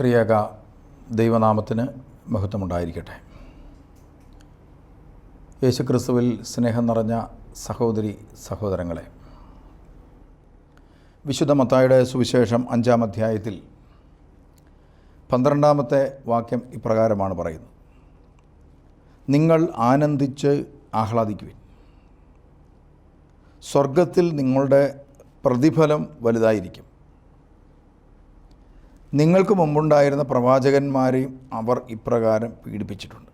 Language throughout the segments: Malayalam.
ത്രിയേക ദൈവനാമത്തിന് മഹത്വമുണ്ടായിരിക്കട്ടെ. യേശുക്രിസ്തുവിൽ സ്നേഹം നിറഞ്ഞ സഹോദരി സഹോദരങ്ങളെ വിശുദ്ധ മത്തായുടെ സുവിശേഷം അഞ്ചാം അധ്യായത്തിൽ പന്ത്രണ്ടാമത്തെ വാക്യം ഇപ്രകാരമാണ് പറയുന്നത്. നിങ്ങൾ ആനന്ദിച്ച് ആഹ്ലാദിക്കുവിൻ. സ്വർഗത്തിൽ നിങ്ങളുടെ പ്രതിഫലം വലുതായിരിക്കും. നിങ്ങൾക്ക് മുമ്പുണ്ടായിരുന്ന പ്രവാചകന്മാരെയും അവർ ഇപ്രകാരം പീഡിപ്പിച്ചിട്ടുണ്ട്.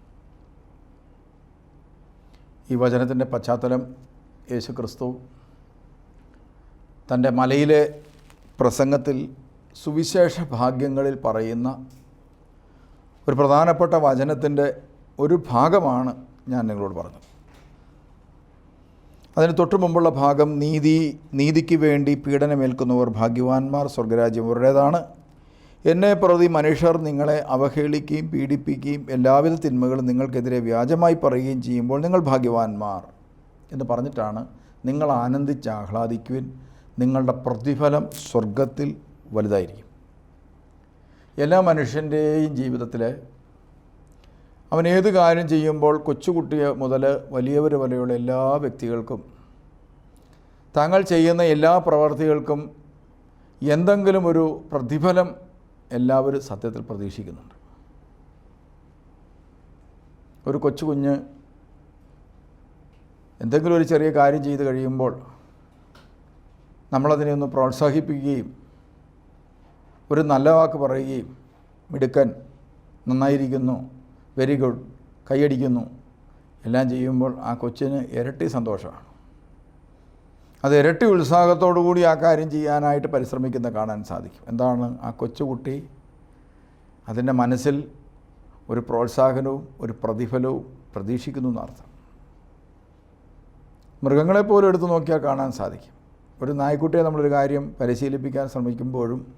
ഈ വചനത്തിന്റെ പശ്ചാത്തലം യേശു ക്രിസ്തു തന്റെ മലയിലെ പ്രസംഗത്തിൽ സുവിശേഷ ഭാഗ്യങ്ങളിൽ പറയുന്ന ഒരു പ്രധാനപ്പെട്ട വചനത്തിന്റെ ഒരു ഭാഗമാണ് ഞാൻ നിങ്ങളോട് പറഞ്ഞത്. അതിന് തൊട്ടു മുമ്പുള്ള ഭാഗം നീതി നീതിക്ക് വേണ്ടി പീഡനമേൽക്കുന്നവർ ഭാഗ്യവാന്മാർ സ്വർഗരാജ്യം അവരുടേതാണ് എന്നെ പ്രതി മനുഷ്യർ നിങ്ങളെ അവഹേളിക്കുകയും പീഡിപ്പിക്കുകയും എല്ലാവിധ തിന്മകളും നിങ്ങൾക്കെതിരെ വ്യാജമായി പറയുകയും ചെയ്യുമ്പോൾ നിങ്ങൾ ഭാഗ്യവാന്മാർ എന്ന് പറഞ്ഞിട്ടാണ് നിങ്ങൾ ആനന്ദിച്ച് ആഹ്ലാദിക്കുവിൻ നിങ്ങളുടെ പ്രതിഫലം സ്വർഗത്തിൽ വലുതായിരിക്കും. എല്ലാ മനുഷ്യന്റെയും ജീവിതത്തിൽ അവൻ ഏത് കാര്യം ചെയ്യുമ്പോൾ കൊച്ചുകുട്ടിയെ മുതൽ വലിയവർ വരെയുള്ള എല്ലാ വ്യക്തികൾക്കും താങ്കൾ ചെയ്യുന്ന എല്ലാ പ്രവർത്തികൾക്കും എന്തെങ്കിലും ഒരു പ്രതിഫലം എല്ലാവരും സത്യത്തിൽ പ്രതീക്ഷിക്കുന്നുണ്ട്. ഒരു കൊച്ചു കുഞ്ഞ് എന്തെങ്കിലും ഒരു ചെറിയ കാര്യം ചെയ്ത് കഴിയുമ്പോൾ നമ്മളതിനെ ഒന്ന് പ്രോത്സാഹിപ്പിക്കുകയും ഒരു നല്ല വാക്ക് പറയുകയും മിടുക്കൻ നന്നായിരിക്കുന്നു വെരി ഗുഡ് കൈയടിക്കുന്നു എല്ലാം ചെയ്യുമ്പോൾ ആ കൊച്ചിന് ഇരട്ടി സന്തോഷമാണ്. അത് ഇരട്ടി ഉത്സാഹത്തോടു കൂടി ആ കാര്യം ചെയ്യാനായിട്ട് പരിശ്രമിക്കുന്ന കാണാൻ സാധിക്കും. എന്താണ് ആ കൊച്ചുകുട്ടി? അതിന്റെ മനസ്സിൽ ഒരു പ്രോത്സാഹനവും ഒരു പ്രതിഫലവും പ്രതീക്ഷിക്കുന്നു എന്നർത്ഥം. മൃഗങ്ങളെപ്പോലും എടുത്തു നോക്കിയാൽ കാണാൻ സാധിക്കും. ഒരു നായ്ക്കുട്ടിയെ നമ്മളൊരു കാര്യം പരിശീലിപ്പിക്കാൻ ശ്രമിക്കുമ്പോഴും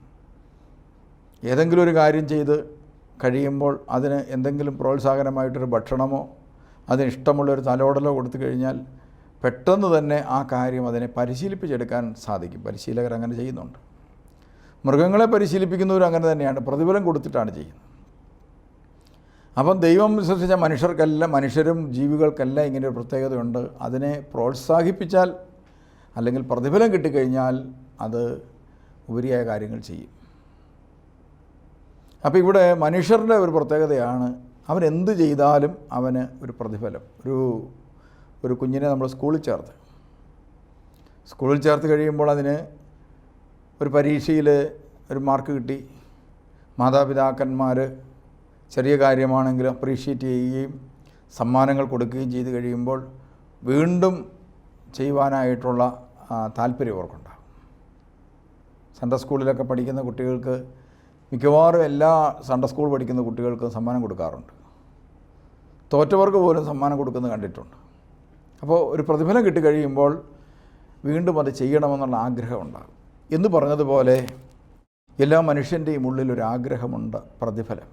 ഏതെങ്കിലും ഒരു കാര്യം ചെയ്ത് കഴിയുമ്പോൾ അതിന് എന്തെങ്കിലും പ്രോത്സാഹനമായിട്ടൊരു ഭക്ഷണമോ അതിന് ഇഷ്ടമുള്ളൊരു തലോടലോ കൊടുത്തു കഴിഞ്ഞാൽ പെട്ടെന്ന് തന്നെ ആ കാര്യം അതിനെ പരിശീലിപ്പിച്ചെടുക്കാൻ സാധിക്കും. പരിശീലകർ അങ്ങനെ ചെയ്യുന്നുണ്ട്. മൃഗങ്ങളെ പരിശീലിപ്പിക്കുന്നവരും അങ്ങനെ തന്നെയാണ്. പ്രതിഫലം കൊടുത്തിട്ടാണ് ചെയ്യുന്നത്. അപ്പം ദൈവം സൃഷ്ടിച്ച മനുഷ്യർക്കെല്ലാം മനുഷ്യരും ജീവികൾക്കല്ല ഇങ്ങനെ ഒരു പ്രത്യേകതയുണ്ട്. അതിനെ പ്രോത്സാഹിപ്പിച്ചാൽ അല്ലെങ്കിൽ പ്രതിഫലം കിട്ടിക്കഴിഞ്ഞാൽ അത് ഉപരിയായ കാര്യങ്ങൾ ചെയ്യും. അപ്പോൾ ഇവിടെ മനുഷ്യരുടെ ഒരു പ്രത്യേകതയാണ് അവൻ എന്ത് ചെയ്താലും അവന് ഒരു പ്രതിഫലം ഒരു ഒരു കുഞ്ഞിനെ നമ്മൾ സ്കൂളിൽ ചേർത്ത്. സ്കൂളിൽ ചേർത്ത് കഴിയുമ്പോൾ അതിന് ഒരു പരീക്ഷയിൽ ഒരു മാർക്ക് കിട്ടി. മാതാപിതാക്കന്മാർ ചെറിയ കാര്യമാണെങ്കിലും അപ്രീഷിയേറ്റ് ചെയ്യുകയും സമ്മാനങ്ങൾ കൊടുക്കുകയും ചെയ്ത് കഴിയുമ്പോൾ വീണ്ടും ചെയ്യുവാനായിട്ടുള്ള താല്പര്യം അവർക്കുണ്ടാകും. സൺഡേ സ്കൂളിലൊക്കെ പഠിക്കുന്ന കുട്ടികൾക്ക് മിക്കവാറും എല്ലാ സൺഡേ സ്കൂൾ പഠിക്കുന്ന കുട്ടികൾക്കും സമ്മാനം കൊടുക്കാറുണ്ട്. തോറ്റവർക്ക് പോലും സമ്മാനം കൊടുക്കുന്നത് കണ്ടിട്ടുണ്ട്. അപ്പോൾ ഒരു പ്രതിഫലം കിട്ടിക്കഴിയുമ്പോൾ വീണ്ടും അത് ചെയ്യണമെന്നുള്ള ആഗ്രഹമുണ്ടാകും എന്ന് പറഞ്ഞതുപോലെ എല്ലാ മനുഷ്യന്റെയും ഉള്ളിൽ ഒരു ആഗ്രഹമുണ്ട് പ്രതിഫലം.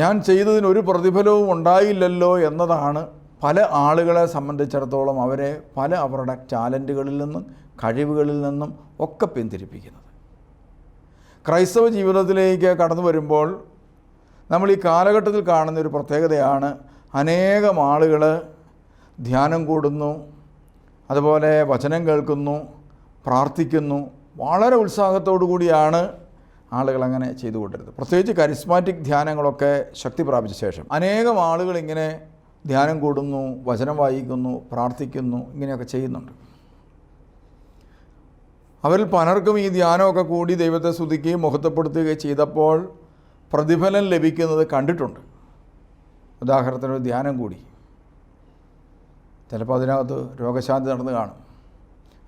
ഞാൻ ചെയ്തതിന് ഒരു പ്രതിഫലവും ഉണ്ടായില്ലല്ലോ എന്നതാണ് പല ആളുകളെ സംബന്ധിച്ചിടത്തോളം അവരെ പല അവരുടെ ടാലന്റുകളിൽ നിന്നും കഴിവുകളിൽ നിന്നും ഒക്കെ പിന്തിരിപ്പിക്കുന്നത്. ക്രൈസ്തവ ജീവിതത്തിലേക്ക് കടന്നു വരുമ്പോൾ നമ്മൾ ഈ കാലഘട്ടത്തിൽ കാണുന്ന ഒരു പ്രത്യേകതയാണ് അനേകം ആളുകൾ ധ്യാനം കൂടുന്നു അതുപോലെ വചനം കേൾക്കുന്നു പ്രാർത്ഥിക്കുന്നു. വളരെ ഉത്സാഹത്തോടു കൂടിയാണ് ആളുകൾ അങ്ങനെ ചെയ്തു കൊണ്ടിരുന്നത്. പ്രത്യേകിച്ച് കരിസ്മാറ്റിക് ധ്യാനങ്ങളൊക്കെ ശക്തി പ്രാപിച്ച ശേഷം അനേകം ആളുകൾ ഇങ്ങനെ ധ്യാനം കൂടുന്നു വചനം വായിക്കുന്നു പ്രാർത്ഥിക്കുന്നു ഇങ്ങനെയൊക്കെ ചെയ്യുന്നുണ്ട്. അവരിൽ പലർക്കും ഈ ധ്യാനമൊക്കെ കൂടി ദൈവത്തെ സ്തുതിക്കുകയും മുഖത്തപ്പെടുത്തുകയും ചെയ്തപ്പോൾ പ്രതിഫലം ലഭിക്കുന്നത് കണ്ടിട്ടുണ്ട്. ഉദാഹരണത്തിന് ധ്യാനം കൂടി. ചിലപ്പോൾ അതിനകത്ത് രോഗശാന്തി നടന്നു കാണും.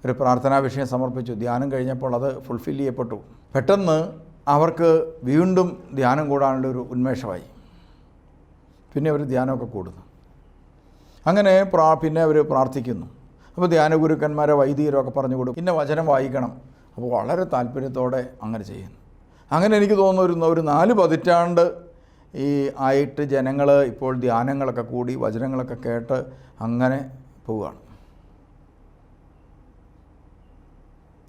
ഒരു പ്രാർത്ഥനാ വിഷയം സമർപ്പിച്ചു. ധ്യാനം കഴിഞ്ഞപ്പോൾ അത് ഫുൾഫിൽ ചെയ്യപ്പെട്ടു. പെട്ടെന്ന് അവർക്ക് വീണ്ടും ധ്യാനം കൂടാനുള്ള ഒരു ഉന്മേഷമായി. പിന്നെ അവർ ധ്യാനമൊക്കെ കൂടുന്നു. അങ്ങനെ പ്രാ പിന്നെ അവർ പ്രാർത്ഥിക്കുന്നു. അപ്പോൾ ധ്യാനഗുരുക്കന്മാരെ വൈദികരൊക്കെ പറഞ്ഞു കൊടുക്കും. പിന്നെ വചനം വായിക്കണം. അപ്പോൾ വളരെ താല്പര്യത്തോടെ അങ്ങനെ ചെയ്യുന്നു. അങ്ങനെ എനിക്ക് തോന്നുന്നു ഒരു നാല് പതിറ്റാണ്ട് ഈ ആയിട്ട് ജനങ്ങൾ ഇപ്പോൾ ധ്യാനങ്ങളൊക്കെ കൂടി വചനങ്ങളൊക്കെ കേട്ട് അങ്ങനെ പോവുകയാണ്.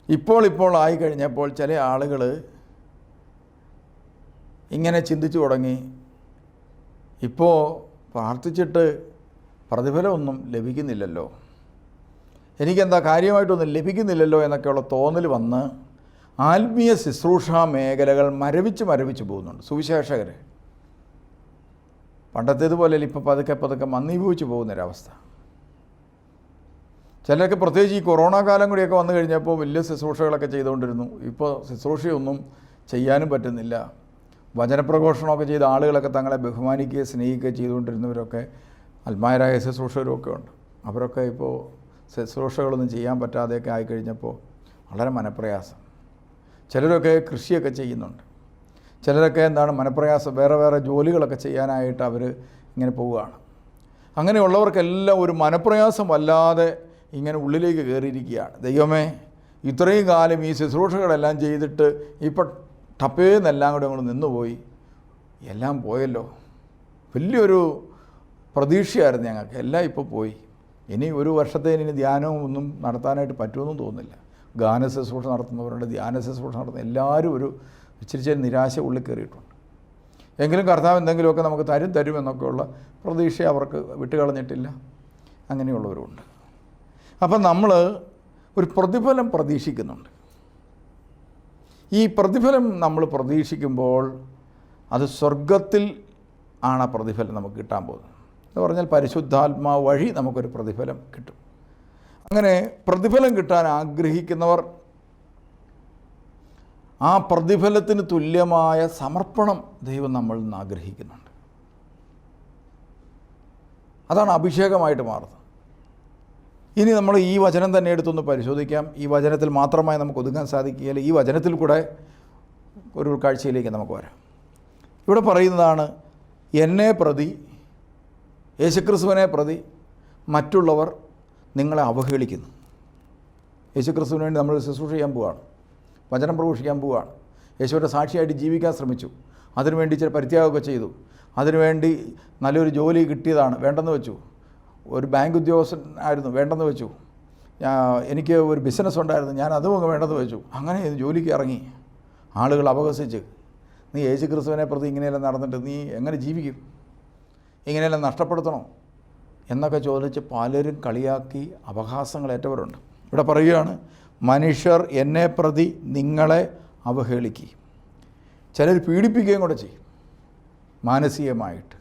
ഇപ്പോൾ ഇപ്പോൾ ആയി കഴിഞ്ഞപ്പോൾ ചില ആളുകൾ ഇങ്ങനെ ചിന്തിച്ചു തുടങ്ങി. ഇപ്പോൾ പ്രാർത്ഥിച്ചിട്ട് പ്രതിഫലമൊന്നും ലഭിക്കുന്നില്ലല്ലോ. എനിക്കെന്താ കാര്യമായിട്ടൊന്നും ലഭിക്കുന്നില്ലല്ലോ എന്നൊക്കെയുള്ള തോന്നൽ വന്ന് ആത്മീയ ശുശ്രൂഷ മേഖലകൾ മരവിച്ച് മരവിച്ച് പോകുന്നുണ്ട്. സുവിശേഷകർ പണ്ടത്തേതുപോലെ ഇപ്പോൾ പതുക്കെ പതുക്കെ മന്ദീഭവിച്ച് പോകുന്നൊരവസ്ഥ. ചിലരൊക്കെ പ്രത്യേകിച്ച് ഈ കൊറോണ കാലം കൂടിയൊക്കെ വന്നു കഴിഞ്ഞപ്പോൾ വലിയ ശുശ്രൂഷകളൊക്കെ ചെയ്തുകൊണ്ടിരുന്നു. ഇപ്പോൾ ശുശ്രൂഷയൊന്നും ചെയ്യാനും പറ്റുന്നില്ല. വചനപ്രഘോഷണമൊക്കെ ചെയ്ത ആളുകളൊക്കെ തങ്ങളെ ബഹുമാനിക്കുകയും സ്നേഹിക്കുകയും ചെയ്തുകൊണ്ടിരുന്നവരൊക്കെ അത്മാരായ ശുശ്രൂഷകരൊക്കെ ഉണ്ട്. അവരൊക്കെ ഇപ്പോൾ ശുശ്രൂഷകളൊന്നും ചെയ്യാൻ പറ്റാതെയൊക്കെ ആയിക്കഴിഞ്ഞപ്പോൾ വളരെ മനപ്രയാസം. ചിലരൊക്കെ കൃഷിയൊക്കെ ചെയ്യുന്നുണ്ട്. ചിലരൊക്കെ എന്താണ് മനപ്രയാസം വേറെ വേറെ ജോലികളൊക്കെ ചെയ്യാനായിട്ട് അവർ ഇങ്ങനെ പോവുകയാണ്. അങ്ങനെയുള്ളവർക്കെല്ലാം ഒരു മനപ്രയാസം വല്ലാതെ ഇങ്ങനെ ഉള്ളിലേക്ക് കയറിയിരിക്കുകയാണ്. ദൈവമേ ഇത്രയും കാലം ഈ ശുശ്രൂഷകളെല്ലാം ചെയ്തിട്ട് ഇപ്പം ടപ്പേന്നെല്ലാം കൂടെ അങ്ങോട്ട് നിന്നുപോയി. എല്ലാം പോയല്ലോ. വലിയൊരു പ്രതീക്ഷയായിരുന്നു ഞങ്ങൾക്ക്. എല്ലാം ഇപ്പോൾ പോയി. ഇനി ഒരു വർഷത്തേന് ഇനി ധ്യാനവും ഒന്നും നടത്താനായിട്ട് പറ്റുമെന്നും തോന്നുന്നില്ല. ഗാന ശുശ്രൂഷ നടത്തുന്നവരുണ്ട് ധ്യാന ശുശ്രൂഷ നടത്തുന്ന എല്ലാവരും ഒരു ഇച്ചിരി ചെറിയ നിരാശ ഉള്ളിൽ കയറിയിട്ടുണ്ട്. എങ്കിലും കർത്താവ് എന്തെങ്കിലുമൊക്കെ നമുക്ക് തരും തരും എന്നൊക്കെയുള്ള പ്രതീക്ഷ അവർക്ക് വിട്ടുകളഞ്ഞിട്ടില്ല. അങ്ങനെയുള്ളവരുമുണ്ട് അപ്പം നമ്മൾ ഒരു പ്രതിഫലം പ്രതീക്ഷിക്കുന്നുണ്ട്. ഈ പ്രതിഫലം നമ്മൾ പ്രതീക്ഷിക്കുമ്പോൾ അത് സ്വർഗത്തിൽ ആണ് ആ പ്രതിഫലം നമുക്ക് കിട്ടാൻ പോകുന്നത്. എന്ന് പറഞ്ഞാൽ പരിശുദ്ധാത്മാ വഴി നമുക്കൊരു പ്രതിഫലം കിട്ടും. അങ്ങനെ പ്രതിഫലം കിട്ടാൻ ആഗ്രഹിക്കുന്നവർ ആ പ്രതിഫലത്തിന് തുല്യമായ സമർപ്പണം ദൈവം നമ്മൾ നിന്ന് ആഗ്രഹിക്കുന്നുണ്ട്. അതാണ് അഭിഷേകമായിട്ട് മാറുന്നത്. ഇനി നമ്മൾ ഈ വചനം തന്നെ എടുത്തൊന്ന് പരിശോധിക്കാം. ഈ വചനത്തിൽ മാത്രമായി നമുക്ക് ഒതുങ്ങാൻ സാധിക്കുകയില്ല. ഈ വചനത്തിൽ കൂടെ ഒരു ഉൾക്കാഴ്ചയിലേക്ക് നമുക്ക് വരാം. ഇവിടെ പറയുന്നതാണ് എന്നെ പ്രതി യേശുക്രിസ്തുവിനെ പ്രതി മറ്റുള്ളവർ നിങ്ങളെ അവഹേളിക്കുന്നു. യേശുക്രിസ്തുവിന് വേണ്ടി നമ്മൾ ശുശ്രൂഷ ചെയ്യാൻ പോവുകയാണ് വചനം പ്രഘോഷിക്കാൻ പോവുകയാണ്. യേശുവിന്റെ സാക്ഷിയായിട്ട് ജീവിക്കാൻ ശ്രമിച്ചു. അതിനുവേണ്ടി ചില പരിത്യാഗമൊക്കെ ചെയ്തു. അതിനുവേണ്ടി നല്ലൊരു ജോലി കിട്ടിയതാണ്. വേണ്ടെന്ന് വെച്ചു. ഒരു ബാങ്ക് ഉദ്യോഗസ്ഥൻ ആയിരുന്നു. വേണ്ടെന്ന് വെച്ചു. എനിക്ക് ഒരു ബിസിനസ് ഉണ്ടായിരുന്നു. ഞാൻ അതും വേണ്ടെന്ന് വെച്ചു. അങ്ങനെ ജോലിക്ക് ഇറങ്ങി. ആളുകൾ അപഹസിച്ച്. നീ യേശു ക്രിസ്തുവിനെ പ്രതി ഇങ്ങനെയെല്ലാം നടന്നിട്ട് നീ എങ്ങനെ ജീവിക്കും? ഇങ്ങനെയെല്ലാം നഷ്ടപ്പെടുത്തണോ? എന്നൊക്കെ ചോദിച്ച് പലരും കളിയാക്കി അപഹാസങ്ങൾ ഏറ്റവരുണ്ട്. ഇവിടെ പറയുകയാണ് മനുഷ്യർ എന്നെ പ്രതി നിങ്ങളെ അവഹേളിക്കുകയും ചിലർ പീഡിപ്പിക്കുകയും കൂടെ ചെയ്യും മാനസികമായിട്ട്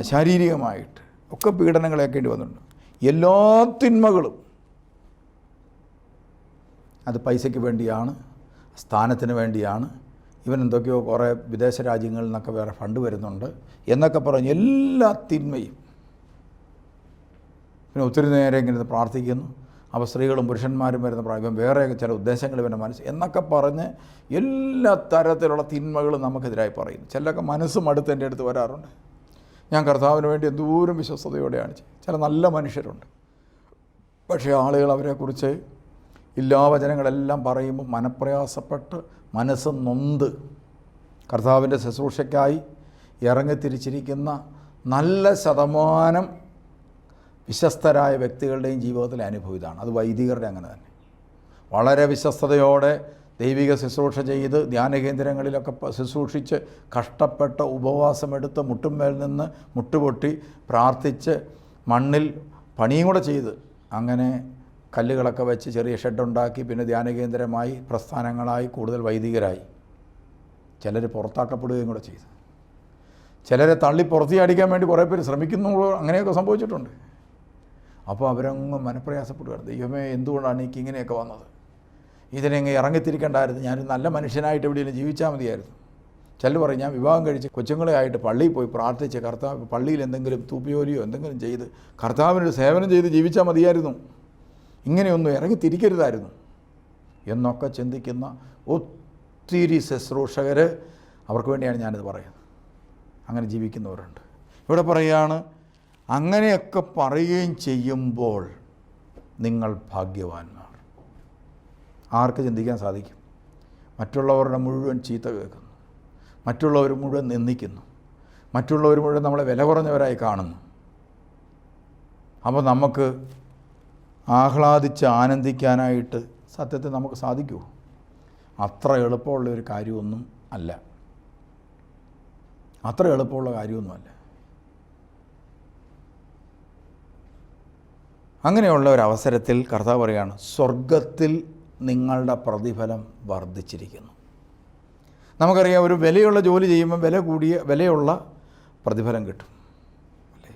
ശാരീരികമായിട്ട്. ഒക്കെ പീഡനങ്ങളേക്കേണ്ടി വന്നിട്ടുണ്ട്. എല്ലാ തിന്മകളും അത് പൈസയ്ക്ക് വേണ്ടിയാണ് സ്ഥാനത്തിന് വേണ്ടിയാണ്. ഇവൻ എന്തൊക്കെയോ കുറേ വിദേശ രാജ്യങ്ങളിൽ നിന്നൊക്കെ വേറെ ഫണ്ട് വരുന്നുണ്ട് എന്നൊക്കെ പറഞ്ഞ് എല്ലാ തിന്മയും. പിന്നെ ഒത്തിരി നേരം ഇങ്ങനെ പ്രാർത്ഥിക്കുന്നു. അപ്പോൾ സ്ത്രീകളും പുരുഷന്മാരും വരുന്ന പ്രായം വേറെ ചില ഉദ്ദേശങ്ങൾ ഇവന്റെ മനസ്സ് എന്നൊക്കെ പറഞ്ഞ് എല്ലാ തരത്തിലുള്ള തിന്മകളും നമുക്കെതിരായി പറയുന്നു. ചിലൊക്കെ മനസ്സും അടുത്ത് എന്റെ അടുത്ത് വരാറുണ്ട്. ഞാൻ കർത്താവിന് വേണ്ടി എന്തോരം വിശ്വസ്തയോടെയാണ് ചില നല്ല മനുഷ്യരുണ്ട്. പക്ഷേ ആളുകൾ അവരെക്കുറിച്ച് എല്ലാ വചനങ്ങളെല്ലാം പറയുമ്പോൾ മനപ്രയാസപ്പെട്ട് മനസ്സ് നൊന്ത്. കർത്താവിന്റെ ശുശ്രൂഷയ്ക്കായി ഇറങ്ങിത്തിരിച്ചിരിക്കുന്ന നല്ല ശതമാനം വിശ്വസ്തരായ വ്യക്തികളുടെയും ജീവിതത്തിലെ അനുഭവം ഇതാണ്. അത് വൈദികരുടെ അങ്ങനെ തന്നെ. വളരെ വിശ്വസ്തയോടെ ദൈവിക ശുശ്രൂഷ ചെയ്ത് ധ്യാന കേന്ദ്രങ്ങളിലൊക്കെ പ- ശുശ്രൂഷിച്ച് കഷ്ടപ്പെട്ട ഉപവാസമെടുത്ത് മുട്ടുമേൽ നിന്ന് മുട്ടുപൊട്ടി പ്രാർത്ഥിച്ച് മണ്ണിൽ പണിയും കൂടെ ചെയ്ത് അങ്ങനെ കല്ലുകളൊക്കെ വെച്ച് ചെറിയ ഷെഡുണ്ടാക്കി പിന്നെ ധ്യാന കേന്ദ്രമായി പ്രസ്ഥാനങ്ങളായി കൂടുതൽ വൈദികരായി. ചിലർ പുറത്താക്കപ്പെടുകയും കൂടെ ചെയ്തു. ചിലരെ തള്ളി പുറത്തിയടിക്കാൻ വേണ്ടി കുറേ പേര് ശ്രമിക്കുന്നു അങ്ങനെയൊക്കെ സംഭവിച്ചിട്ടുണ്ട്. അപ്പോൾ അവരങ്ങ് മനപ്രയാസപ്പെടുകയാണ് ദൈവമേ എന്തുകൊണ്ടാണ് എനിക്ക് ഇങ്ങനെയൊക്കെ വന്നത്? ഇതിനെങ്ങ് ഇറങ്ങിത്തിരിക്കേണ്ടായിരുന്നു. ഞാനൊരു നല്ല മനുഷ്യനായിട്ട് എവിടെയെങ്കിലും ജീവിച്ചാൽ മതിയായിരുന്നു. ചിലർ പറയും ഞാൻ വിവാഹം കഴിച്ച് കൊച്ചുങ്ങളെ ആയിട്ട് പള്ളിയിൽ പോയി പ്രാർത്ഥിച്ച് കർത്താവ് പള്ളിയിൽ എന്തെങ്കിലും തൂപ്പിയോലിയോ എന്തെങ്കിലും ചെയ്ത് കർത്താവിനൊരു സേവനം ചെയ്ത് ജീവിച്ചാൽ മതിയായിരുന്നു. ഇങ്ങനെയൊന്നും ഇറങ്ങിത്തിരിക്കരുതായിരുന്നു. എന്നൊക്കെ ചിന്തിക്കുന്ന ഒത്തിരി ശുശ്രൂഷകർ അവർക്ക് വേണ്ടിയാണ് ഞാനിത് പറയുന്നത്. അങ്ങനെ ജീവിക്കുന്നവരുണ്ട്. ഇവിടെ പറയുകയാണ് അങ്ങനെയൊക്കെ പറയുകയും ചെയ്യുമ്പോൾ നിങ്ങൾ ഭാഗ്യവാന്മാർ. ആർക്ക് ചിന്തിക്കാൻ സാധിക്കും? മറ്റുള്ളവരുടെ മുഴുവൻ ചീത്ത കേൾക്കുന്നു. മറ്റുള്ളവർ മുഴുവൻ നിന്ദിക്കുന്നു. മറ്റുള്ളവർ മുഴുവൻ നമ്മളെ വില കുറഞ്ഞവരായി കാണുന്നു. അപ്പോൾ നമുക്ക് ആഹ്ലാദിച്ച് ആനന്ദിക്കാനായിട്ട് സത്യത്തെ നമുക്ക് സാധിക്കുമോ? അത്ര എളുപ്പമുള്ള ഒരു കാര്യമൊന്നും അല്ല. അത്ര എളുപ്പമുള്ള കാര്യമൊന്നുമല്ല. അങ്ങനെയുള്ള ഒരു അവസരത്തിൽ കർത്താവ് പറയുകയാണ് സ്വർഗത്തിൽ നിങ്ങളുടെ പ്രതിഫലം വർദ്ധിച്ചിരിക്കുന്നു. നമുക്കറിയാം ഒരു വിലയുള്ള ജോലി ചെയ്യുമ്പോൾ വില കൂടിയ വിലയുള്ള പ്രതിഫലം കിട്ടും അല്ലേ?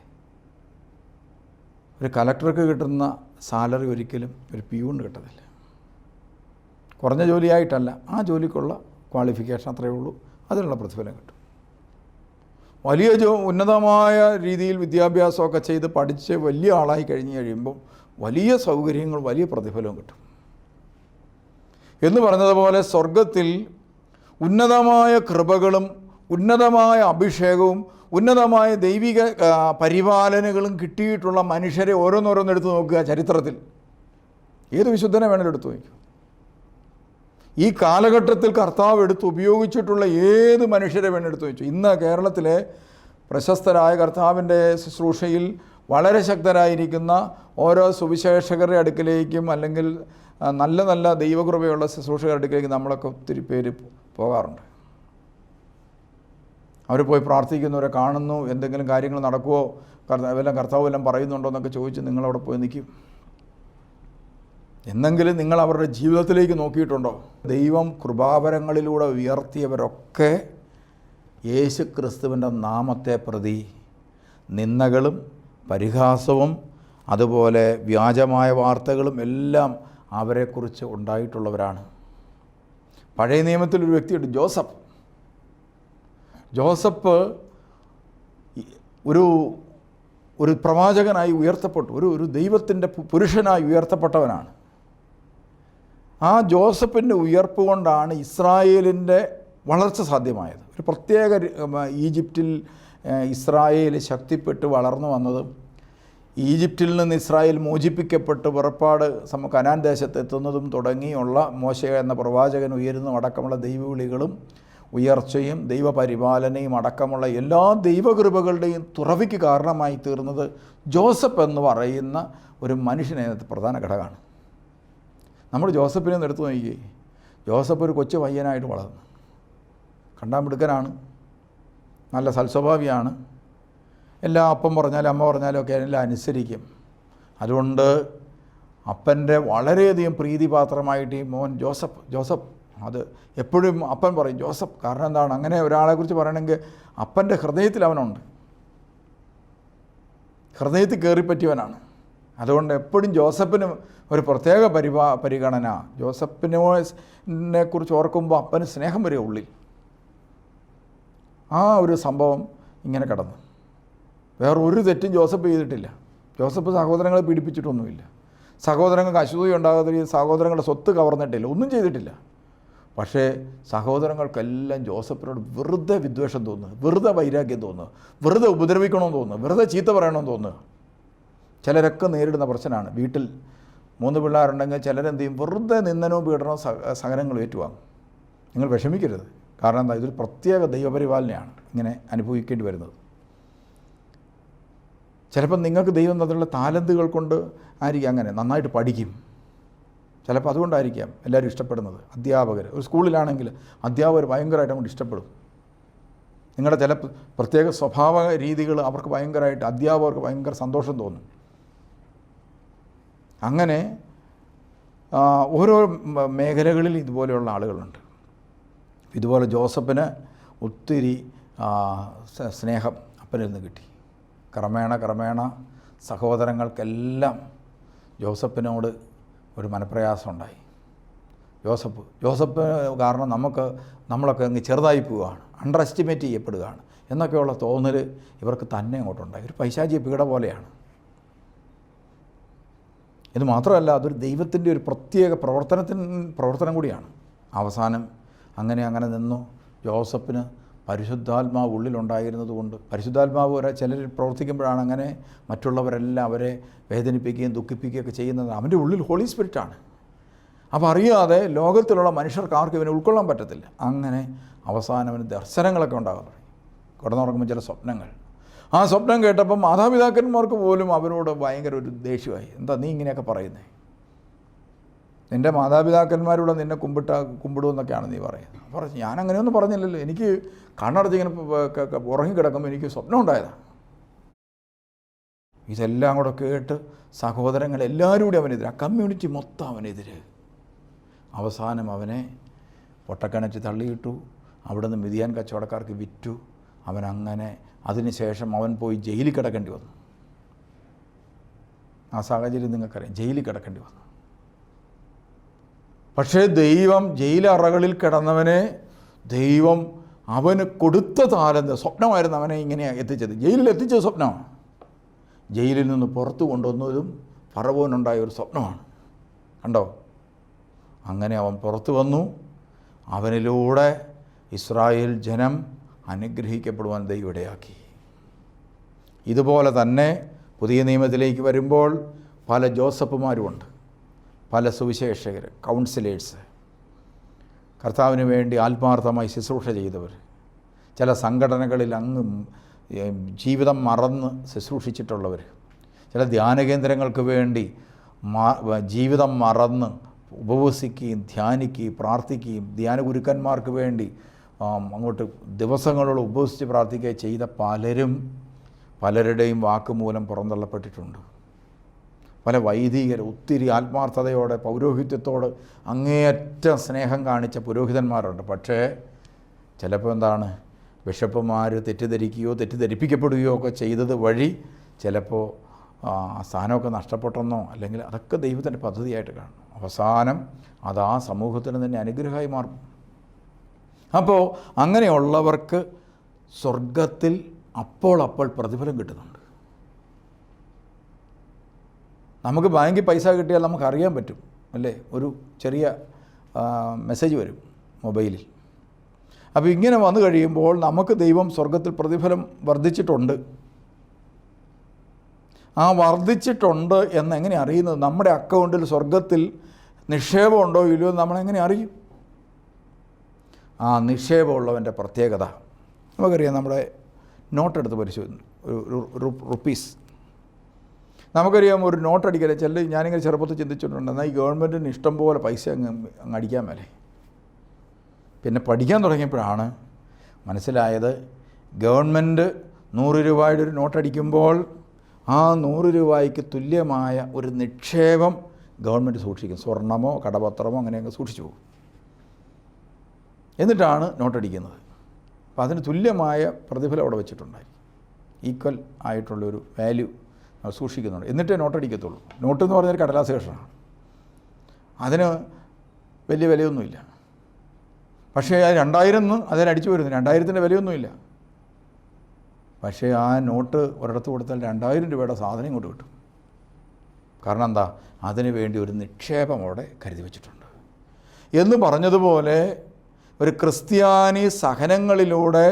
ഒരു കലക്ടർക്ക് കിട്ടുന്ന സാലറി ഒരിക്കലും ഒരു പ്യൂണിന് കിട്ടത്തില്ല. കുറഞ്ഞ ജോലിയായിട്ടല്ല ആ ജോലിക്കുള്ള ക്വാളിഫിക്കേഷൻ അത്രയേ ഉള്ളൂ അതിനുള്ള പ്രതിഫലം കിട്ടും. വലിയ ഉന്നതമായ രീതിയിൽ വിദ്യാഭ്യാസമൊക്കെ ചെയ്ത് പഠിച്ച് വലിയ ആളായി കഴിഞ്ഞ് കഴിയുമ്പോൾ വലിയ സൗകര്യങ്ങൾ വലിയ പ്രതിഫലവും കിട്ടും. എന്ന് പറഞ്ഞതുപോലെ സ്വർഗത്തിൽ ഉന്നതമായ കൃപകളും ഉന്നതമായ അഭിഷേകവും ഉന്നതമായ ദൈവിക പരിപാലനകളും കിട്ടിയിട്ടുള്ള മനുഷ്യരെ ഓരോന്നോരോന്നെടുത്ത് നോക്കുക ചരിത്രത്തിൽ. ഏത് വിശുദ്ധനെ വേണമെങ്കിലും എടുത്തു നോക്കൂ ഈ കാലഘട്ടത്തിൽ കർത്താവ് എടുത്ത് ഉപയോഗിച്ചിട്ടുള്ള ഏത് മനുഷ്യരെ വേണ്ടെടുത്ത് വെച്ചു? ഇന്ന് കേരളത്തിലെ പ്രശസ്തരായ കർത്താവിന്റെ ശുശ്രൂഷയിൽ വളരെ ശക്തരായിരിക്കുന്ന ഓരോ സുവിശേഷകരുടെ അടുക്കിലേക്കും അല്ലെങ്കിൽ നല്ല നല്ല ദൈവകൃപയുള്ള ശുശ്രൂഷകരുടെ അടുക്കിലേക്ക് നമ്മളൊക്കെ ഒത്തിരി പേര് പോകാറുണ്ട്. അവർ പോയി പ്രാർത്ഥിക്കുന്നവരെ കാണുന്നു എന്തെങ്കിലും കാര്യങ്ങൾ നടക്കുമോ കർത്താവ് എല്ലാം കർത്താവ് എല്ലാം പറയുന്നുണ്ടോ എന്നൊക്കെ ചോദിച്ച് നിങ്ങളവിടെ പോയി നിൽക്കും. എന്നെങ്കിലും നിങ്ങൾ അവരുടെ ജീവിതത്തിലേക്ക് നോക്കിയിട്ടുണ്ടോ? ദൈവം കൃപാവരങ്ങളിലൂടെ ഉയർത്തിയവരൊക്കെ യേശു ക്രിസ്തുവിന്റെ നാമത്തെ പ്രതി നിന്ദകളും പരിഹാസവും അതുപോലെ വ്യാജമായ വാർത്തകളും എല്ലാം അവരെക്കുറിച്ച് ഉണ്ടായിട്ടുള്ളവരാണ്. പഴയ നിയമത്തിൽ ഒരു വ്യക്തിയുണ്ട് ജോസഫ്. ജോസഫ് ഒരു ഒരു പ്രവാചകനായി ഉയർത്തപ്പെട്ടു ഒരു ഒരു ദൈവത്തിന്റെ പുരുഷനായി ഉയർത്തപ്പെട്ടവനാണ്. ആ ജോസഫിന്റെ ഉയർപ്പ് കൊണ്ടാണ് ഇസ്രായേലിന്റെ വളർച്ച സാധ്യമായത്. ഒരു പ്രത്യേക ഈജിപ്തിൽ ഇസ്രായേൽ ശക്തിപ്പെട്ട് വളർന്നു വന്നതും ഈജിപ്തിൽ നിന്ന് ഇസ്രായേൽ മോചിപ്പിക്കപ്പെട്ട് പുറപ്പാട് കനാൻ ദേശത്ത് എത്തുന്നതും തുടങ്ങിയുള്ള മോശ എന്ന പ്രവാചകൻ ഉയരുന്നതും അടക്കമുള്ള ദൈവവിളികളും ഉയർച്ചയും ദൈവപരിപാലനയും അടക്കമുള്ള എല്ലാ ദൈവകൃപകളുടെയും തുറവിക്ക് കാരണമായി തീർന്നത് ജോസഫ് എന്ന് പറയുന്ന ഒരു മനുഷ്യനെ പ്രധാന ഘടകമാണ്. നമ്മൾ ജോസഫിനെ ഒന്ന് എടുത്തു നോക്കിയേ ജോസഫ് ഒരു കൊച്ചു പയ്യനായിട്ട് വളർന്നു. കണ്ടാൻ മിടുക്കനാണ്. നല്ല സൽസ്വഭാവിയാണ്. എല്ലാ അപ്പം പറഞ്ഞാലും അമ്മ പറഞ്ഞാലും ഒക്കെ എല്ലാം അനുസരിക്കും. അതുകൊണ്ട് അപ്പന്റെ വളരെയധികം പ്രീതിപാത്രമായിട്ട് ഈ മോൻ ജോസഫ് ജോസഫ് അത് എപ്പോഴും അപ്പൻ പറയും ജോസഫ് കാരണം എന്താണ്? അങ്ങനെ ഒരാളെക്കുറിച്ച് പറയണമെങ്കിൽ അപ്പന്റെ ഹൃദയത്തിൽ അവനുണ്ട്. ഹൃദയത്തിൽ കയറിപ്പറ്റിയവനാണ്. അതുകൊണ്ട് എപ്പോഴും ജോസഫിന് ഒരു പ്രത്യേക പരിപാ പരിഗണന. ജോസഫിനെ കുറിച്ച് ഓർക്കുമ്പോൾ അപ്പന് സ്നേഹം വരെ ഉള്ളിൽ. ആ ഒരു സംഭവം ഇങ്ങനെ കടന്നു. വേറെ ഒരു തെറ്റും ജോസഫ് ചെയ്തിട്ടില്ല. ജോസഫ് സഹോദരങ്ങളെ പീഡിപ്പിച്ചിട്ടൊന്നുമില്ല. സഹോദരങ്ങൾക്ക് അശുദ്ധി ഉണ്ടാകാത്ത രീതിയിൽ സഹോദരങ്ങളുടെ സ്വത്ത് കവർന്നിട്ടില്ല. ഒന്നും ചെയ്തിട്ടില്ല. പക്ഷേ സഹോദരങ്ങൾക്കെല്ലാം ജോസഫിനോട് വെറുതെ വിദ്വേഷം തോന്നുന്നു. വെറുതെ വൈരാഗ്യം തോന്നുന്നു. വെറുതെ ഉപദ്രവിക്കണമെന്ന് തോന്നുന്നു. വെറുതെ ചീത്ത പറയണമെന്ന് തോന്നുന്നു. ചിലരൊക്കെ നേരിടുന്ന പ്രശ്നമാണ്. വീട്ടിൽ മൂന്ന് പിള്ളേരുണ്ടെങ്കിൽ ചിലരെന്ത് ചെയ്യും വെറുതെ നിന്ദനവും പീഡനവും സഹനങ്ങൾ ഏറ്റുവാങ്ങും. നിങ്ങൾ വിഷമിക്കരുത്. കാരണം എന്താ? ഇതൊരു പ്രത്യേക ദൈവപരിപാലനയാണ് ഇങ്ങനെ അനുഭവിക്കേണ്ടി വരുന്നത്. ചിലപ്പോൾ നിങ്ങൾക്ക് ദൈവം തന്നിട്ടുള്ള താലന്തുകൾ കൊണ്ട് ആയിരിക്കും. അങ്ങനെ നന്നായിട്ട് പഠിക്കും. ചിലപ്പോൾ അതുകൊണ്ടായിരിക്കാം എല്ലാവരും ഇഷ്ടപ്പെടുന്നത്. അധ്യാപകർ ഒരു സ്കൂളിലാണെങ്കിൽ അധ്യാപകർ ഭയങ്കരമായിട്ട് അങ്ങോട്ട് ഇഷ്ടപ്പെടും. നിങ്ങളുടെ ചില പ്രത്യേക സ്വഭാവ രീതികൾ അവർക്ക് ഭയങ്കരമായിട്ട് അധ്യാപകർക്ക് ഭയങ്കര സന്തോഷം തോന്നും. അങ്ങനെ ഓരോ മേഖലകളിൽ ഇതുപോലെയുള്ള ആളുകളുണ്ട്. ഇതുപോലെ ജോസഫിന് ഒത്തിരി സ്നേഹം അപ്പനിൽ നിന്ന് കിട്ടി. ക്രമേണ ക്രമേണ സഹോദരങ്ങൾക്കെല്ലാം ജോസഫിനോട് ഒരു മനപ്രയാസം ഉണ്ടായി ജോസഫ് ജോസഫ് കാരണം നമുക്ക് നമ്മളൊക്കെ അങ്ങ് ചെറുതായി പോവുകയാണ് അണ്ടർ എസ്റ്റിമേറ്റ് ചെയ്യപ്പെടുകയാണ് എന്നൊക്കെയുള്ള തോന്നൽ ഇവർക്ക് തന്നെ അങ്ങോട്ടുണ്ടായി. ഒരു പൈശാചിയ പീഡ പോലെയാണ്. ഇത് മാത്രമല്ല അതൊരു ദൈവത്തിന്റെ ഒരു പ്രത്യേക പ്രവർത്തനത്തിന് പ്രവർത്തനം കൂടിയാണ്. അവസാനം അങ്ങനെ അങ്ങനെ നിന്നു. ജോസഫിന് പരിശുദ്ധാത്മാവ് ഉള്ളിലുണ്ടായിരുന്നത് കൊണ്ട് പരിശുദ്ധാത്മാവ് ഒരാ ചിലർ പ്രവർത്തിക്കുമ്പോഴാണ് അങ്ങനെ മറ്റുള്ളവരെല്ലാം അവരെ വേദനിപ്പിക്കുകയും ദുഃഖിപ്പിക്കുകയൊക്കെ ചെയ്യുന്നത്. അവന്റെ ഉള്ളിൽ ഹോളി സ്പിരിറ്റാണ് അപ്പോൾ അറിയാതെ ലോകത്തിലുള്ള മനുഷ്യർക്ക് ആർക്കും ഇവനെ ഉൾക്കൊള്ളാൻ പറ്റത്തില്ല. അങ്ങനെ അവസാനം അവന് ദർശനങ്ങളൊക്കെ ഉണ്ടാകാൻ തുടങ്ങി. കിടന്നുറങ്ങുമ്പോൾ ചില സ്വപ്നങ്ങൾ. ആ സ്വപ്നം കേട്ടപ്പം മാതാപിതാക്കന്മാർക്ക് പോലും അവരോട് ഭയങ്കര ഒരു ദേഷ്യമായി. എന്താ നീ ഇങ്ങനെയൊക്കെ പറയുന്നത് നിന്റെ മാതാപിതാക്കന്മാരോട് നിന്നെ കുമ്പിട്ട കുമ്പിടുമെന്നൊക്കെയാണ് നീ പറയുന്നത്. പറഞ്ഞു ഞാൻ അങ്ങനെയൊന്നും പറഞ്ഞില്ലല്ലോ. എനിക്ക് കണ്ണടച്ച് ഇങ്ങനെ പ- ക- ക- ഉറങ്ങിക്കിടക്കുമ്പോൾ എനിക്ക് സ്വപ്നം ഉണ്ടായതാണ് ഇതെല്ലാം കൂടെ കേട്ട് സഹോദരങ്ങൾ എല്ലാവരും കൂടി അവനെതിരെ ആ കമ്മ്യൂണിറ്റി മൊത്തം അവനെതിരെ. അവസാനം അവനെ പൊട്ടക്കിണറ്റ് തള്ളിയിട്ടു അവിടുന്ന് മിതിയാൻ കച്ചവടക്കാർക്ക് വിറ്റു. അവനങ്ങനെ അതിനുശേഷം അവൻ പോയി ജയിലിൽ കിടക്കേണ്ടി വന്നു. ആ സാഹചര്യം നിങ്ങൾക്കറിയാം. ജയിലിൽ കിടക്കേണ്ടി വന്നു. പക്ഷേ ദൈവം ജയിലറകളിൽ കിടന്നവനെ ദൈവം അവന് കൊടുത്ത താലന്ത് സ്വപ്നമായിരുന്നു അവനെ ഇങ്ങനെ എത്തിച്ചത്. ജയിലിൽ എത്തിച്ചത് സ്വപ്നമാണ് ജയിലിൽ നിന്ന് പുറത്തു കൊണ്ടുവന്നതും ഫറവോനുണ്ടായ ഒരു സ്വപ്നമാണ്. കണ്ടോ? അങ്ങനെ അവൻ പുറത്തു വന്നു. അവനിലൂടെ ഇസ്രായേൽ ജനം അനുഗ്രഹിക്കപ്പെടുവാൻ ദൈവം ഇടയാക്കി. ഇതുപോലെ തന്നെ പുതിയ നിയമത്തിലേക്ക് വരുമ്പോൾ പല ജോസഫുമാരുമുണ്ട് പല സുവിശേഷകർ കൗൺസിലേഴ്സ്. കർത്താവിന് വേണ്ടി ആത്മാർത്ഥമായി ശുശ്രൂഷ ചെയ്തവർ. ചില സംഘടനകളിൽ അങ്ങ് ജീവിതം മറന്ന് ശുശ്രൂഷിച്ചിട്ടുള്ളവർ. ചില ധ്യാന കേന്ദ്രങ്ങൾക്ക് വേണ്ടി ജീവിതം മറന്ന് ഉപവസിക്കുകയും ധ്യാനിക്കുകയും പ്രാർത്ഥിക്കുകയും ധ്യാന ഗുരുക്കന്മാർക്ക് വേണ്ടി അങ്ങോട്ട് ദിവസങ്ങളോട് ഉപസിച്ച് പ്രാർത്ഥിക്കുക ചെയ്ത പലരും പലരുടെയും വാക്കുമൂലം പുറന്തള്ളപ്പെട്ടിട്ടുണ്ട്. പല വൈദികർ ഒത്തിരി ആത്മാർത്ഥതയോടെ പൗരോഹിത്യത്തോട് അങ്ങേയറ്റം സ്നേഹം കാണിച്ച പുരോഹിതന്മാരുണ്ട്. പക്ഷേ ചിലപ്പോൾ എന്താണ് ബിഷപ്പുമാർ തെറ്റിദ്ധരിക്കുകയോ തെറ്റിദ്ധരിപ്പിക്കപ്പെടുകയോ ഒക്കെ ചെയ്തത് വഴി ചിലപ്പോൾ ആ സ്ഥാനമൊക്കെ നഷ്ടപ്പെട്ടെന്നോ അല്ലെങ്കിൽ അതൊക്കെ ദൈവത്തിന്റെ പദ്ധതിയായിട്ട് കാണും അവസാനം അത് ആ സമൂഹത്തിന് തന്നെ അനുഗ്രഹമായി മാറും. അപ്പോൾ അങ്ങനെയുള്ളവർക്ക് സ്വർഗത്തിൽ അപ്പോൾ അപ്പോൾ പ്രതിഫലം കിട്ടുന്നുണ്ട്. നമുക്ക് ബാങ്കിൽ പൈസ കിട്ടിയാൽ നമുക്ക് അറിയാൻ പറ്റും അല്ലേ? ഒരു ചെറിയ മെസ്സേജ് വരും മൊബൈലിൽ. അപ്പോൾ ഇങ്ങനെ വന്നു കഴിയുമ്പോൾ നമുക്ക് ദൈവം സ്വർഗത്തിൽ പ്രതിഫലം വർദ്ധിച്ചിട്ടുണ്ട്. ആ വർദ്ധിച്ചിട്ടുണ്ട് എന്ന് എങ്ങനെ അറിയുന്നത്? നമ്മുടെ അക്കൗണ്ടിൽ സ്വർഗത്തിൽ നിക്ഷേപമുണ്ടോ ഇല്ലയോ നമ്മളെങ്ങനെ അറിയും? ആ നിക്ഷേപമുള്ളവന്റെ പ്രത്യേകത. നമുക്കറിയാം നമ്മുടെ നോട്ട് എടുത്ത് പരിശോധിക്കുന്നു ഒരു റുപ്പീസ്. നമുക്കറിയാം ഒരു നോട്ട് അടിക്കല ചില ഞാനിങ്ങനെ ചെറുപ്പത്തിൽ ചിന്തിച്ചിട്ടുണ്ട് എന്നാൽ ഈ ഗവൺമെന്റിന് ഇഷ്ടം പോലെ പൈസ അങ്ങ് അങ്ങ് അടിക്കാൻ മേലെ. പിന്നെ പഠിക്കാൻ തുടങ്ങിയപ്പോഴാണ് മനസ്സിലായത് ഗവൺമെന്റ് നൂറ് രൂപയുടെ ഒരു നോട്ട് അടിക്കുമ്പോൾ ആ നൂറ് രൂപയ്ക്ക് തുല്യമായ ഒരു നിക്ഷേപം ഗവൺമെന്റ് സൂക്ഷിക്കും. സ്വർണമോ കടപത്രമോ അങ്ങനെയൊക്കെ സൂക്ഷിച്ചു പോകും. എന്നിട്ടാണ് നോട്ടടിക്കുന്നത്. അപ്പോൾ അതിന് തുല്യമായ പ്രതിഫലം അവിടെ വെച്ചിട്ടുണ്ടായി ഈക്വൽ ആയിട്ടുള്ളൊരു വാല്യൂ സൂക്ഷിക്കുന്നുണ്ട്. എന്നിട്ടേ നോട്ടടിക്കത്തുള്ളൂ. നോട്ട് എന്ന് പറഞ്ഞാൽ കടലാസ് കഷണമാണ് അതിന് വലിയ വിലയൊന്നുമില്ല. പക്ഷേ ആ രണ്ടായിരം എന്ന് അതിനടിച്ചു വരുന്നു. രണ്ടായിരത്തിന്റെ വിലയൊന്നുമില്ല. പക്ഷേ ആ നോട്ട് ഒരിടത്ത് കൊടുത്താൽ രണ്ടായിരം രൂപയുടെ സാധനം ഇങ്ങോട്ട് കിട്ടും. കാരണം എന്താ? അതിന് വേണ്ടി ഒരു നിക്ഷേപം അവിടെ കരുതി വച്ചിട്ടുണ്ട്. എന്ന് പറഞ്ഞതുപോലെ ഒരു ക്രിസ്ത്യാനി സഹനങ്ങളിലൂടെ